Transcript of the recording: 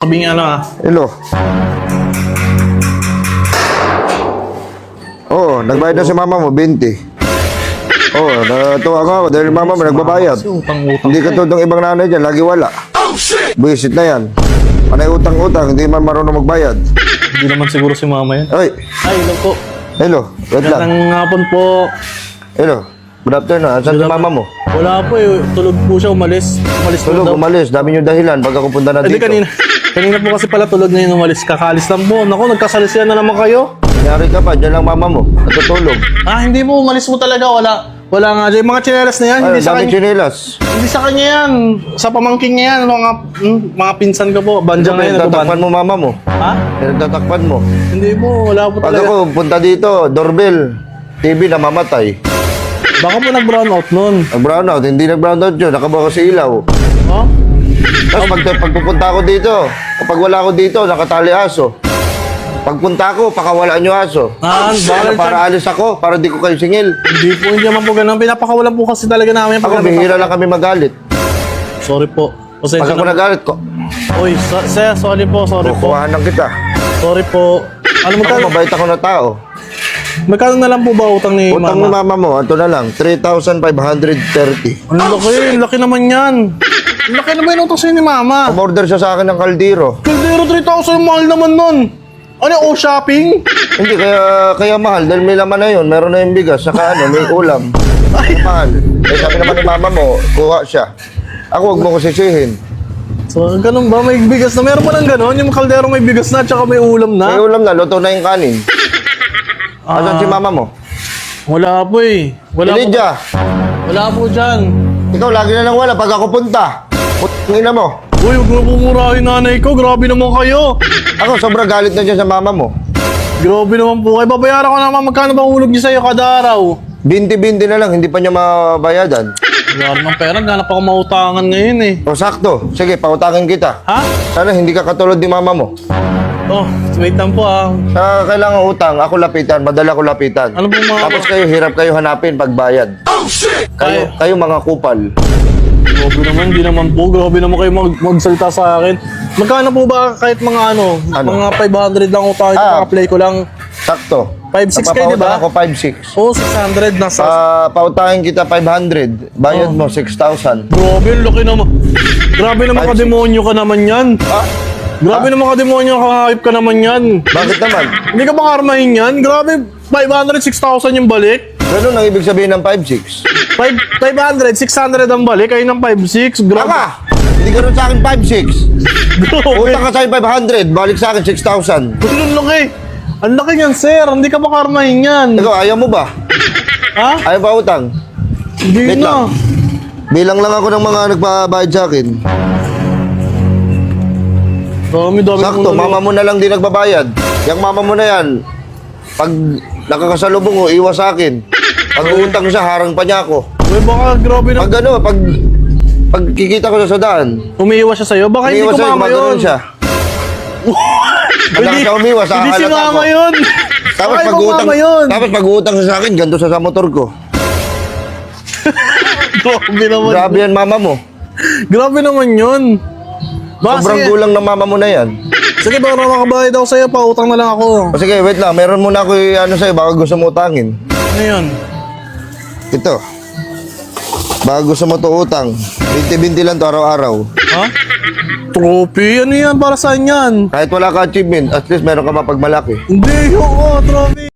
Sabing ano ah. Hello. Oo, nagbayad na si mama mo, 20. Oo, natuwa nga ako dahil mama mo nagbabayad. Kasi utang-utang. Hindi ka tulad ng ibang nanay dyan, lagi wala. Buisit na yan. Panay utang-utang, hindi man marunong magbayad. Hindi naman siguro si mama yan. Ay, Ay, hello po. hello, wait lang. Magandang hapon po. Hello, good afternoon. Asan si mama mo? Wala po eh. Tulog po siya umalis. Umalis po Tulog, daw. umalis. Dami yung dahilan. Pagka kung punta na Hindi dito. kanina. Kanina po kasi pala tulog na yun umalis. Kakaalis lang po. Naku, nagkasalisiyan na naman kayo. Nangyari ka pa, dyan lang mama mo. Natutulog. Ah, hindi po. Umalis po talaga. Wala. Wala nga dyan. Mga tsinelas na yan. Ay, hindi sa dami kanya. chinelas. Hindi sa kanya yan. Sa pamangking niya yan. Mga, hmm, mga pinsan ko po. Banjang na yan. Pinagtatakpan mo mama mo. Ha? Pinagtatakpan mo. Hindi po. Wala po Pag talaga. ako punta dito, doorbell, TV na mamatay. Baka po nag-brown out nun. Nag-brownout, hindi nag-brownout yun, nakabawas sa ilaw. Ha? Tapos pag, pag pupunta ako dito, kapag wala ako dito, nakatali aso. Pagpunta ko, pakawalaan yung aso. Ah, Ano, bakit? para alis ako, para di ko kayo singil. Hindi po. Hindi naman po ganun. Pinapakawalan po kasi talaga namin. Ako, bihira lang kami magalit. Sorry po. Pag Pasensya ako na. nagalit ko, Uy, so, sir, sorry po, sorry po. kukuhaan lang kita. Sorry po. Ano Ako, magkano, mabait ako na tao. Magkano na lang po ba utang ni Utang ni mama? mama mo, ito na lang, 3,530. Ang laki, ang laki naman yan. Ang laki naman yung utang sa'yo ni mama. Umorder siya sa akin ng kaldero. Kaldero 3,000, mahal naman nun. Ano, o shopping? Hindi, kaya kaya mahal. Dahil may laman na yun. Meron na yung bigas. Saka ano, may ulam. Kaya mahal. Eh, sabi naman ni mama mo, kuha siya. Ako, huwag mo ko sisihin. So, ganun ba? May bigas na. Meron pa lang ganun? Yung kaldero may bigas na, tsaka may ulam May na? ulam na, luto na yung kanin. Asan si mama mo? Wala po eh. Wala po. Wala po dyan. ikaw lagi na lang wala pag ako punta. Putangin na mo. Uy, huwag mo pumurahin nanay ko. Grabe naman kayo. Ako, sobrang galit na dyan sa mama mo. Grabe naman po kayo. Babayaran ko naman magkano ba ulog niyo sa'yo kada araw? Binti-binti na lang, hindi pa niya mabayadan. Wala naman pera. Ganap ako mautangan ngayon eh. O sakto, sige, pautangin kita. Ha? Sana hindi ka katulad ni mama mo. Oh, wait lang po ah. Sa kailangan utang, ako lapitan, madala ko lapitan. Ano pong mga... Tapos kayo, hirap kayo hanapin pagbayad. Kayo, Ay. kayo mga kupal. Grabe naman, di naman po. Grabe naman kayo mag magsalita sa akin. Magkano po ba kahit mga ano, Ano? mga 500 lang utang ito, Ah. play ko lang. Sakto. 5'6" kayo, di ba? Ako 5'6". Oh, 600 nasa... Ah, pautahin kita 500. Bayad mo 6,000. Grabe, laki naman. Grabe naman 5'6". ka-demonyo ka naman yan. Ah, Grabe naman ka-demonyo ka hype ka naman yan. bakit naman? Hindi ka ba karmahin yan? Grabe, 500, 6,000 yung balik. Ganun ang ibig sabihin ng 5'6". 5, 500, 600 ang balik. Kayo ng 5,600. Grabe. Tama! Hindi ganun sa akin 5'6". Grabe. Utang ka sa akin 500, balik sa akin 6,000. Ang laki. Ang laki niyan, sir. Hindi ka ba karmahin yan? Ikaw, ayaw mo ba? Ha? Ayaw ba utang? Hindi Wait na. lang. Bilang lang ako ng mga nagbabayad sa akin. Dami, dami Sakto, mama mo na lang di nagbabayad. Yung mama mo na yan, pag nakakasalubong mo, iwas sa akin. Pag uutang siya, harang pa niya ako. Uy, baka grabe na. Pag ano, pag pag kikita ko sa daan, Umiiwas siya sa'yo. Baka hindi ko siya, mama gumagano'n yun. siya. Pag Hindi- siya umiwas, Hindi si hahalata mama ako. yun. Tapos Baka pag ibang utang, mama yun. tapos pag utang siya sa akin, ganito siya sa motor ko. Grabe naman. Grabe yan mama mo. Grabe naman yun. Baka Sobrang sige, gulang ng mama mo na yan. sige para makabayad ako sa'yo, pautang na lang ako. O sige, wait lang. Meron muna ako yung ano sa'yo, baka gusto mo utangin. Ano yun? Ito. Baka gusto mo to utang. 20-20 lang to araw-araw. Ha? Trophy? Ano yan? Para saan yan? Kahit wala ka achievement, at least meron ka mapagmalaki. Hindi, oo, trophy.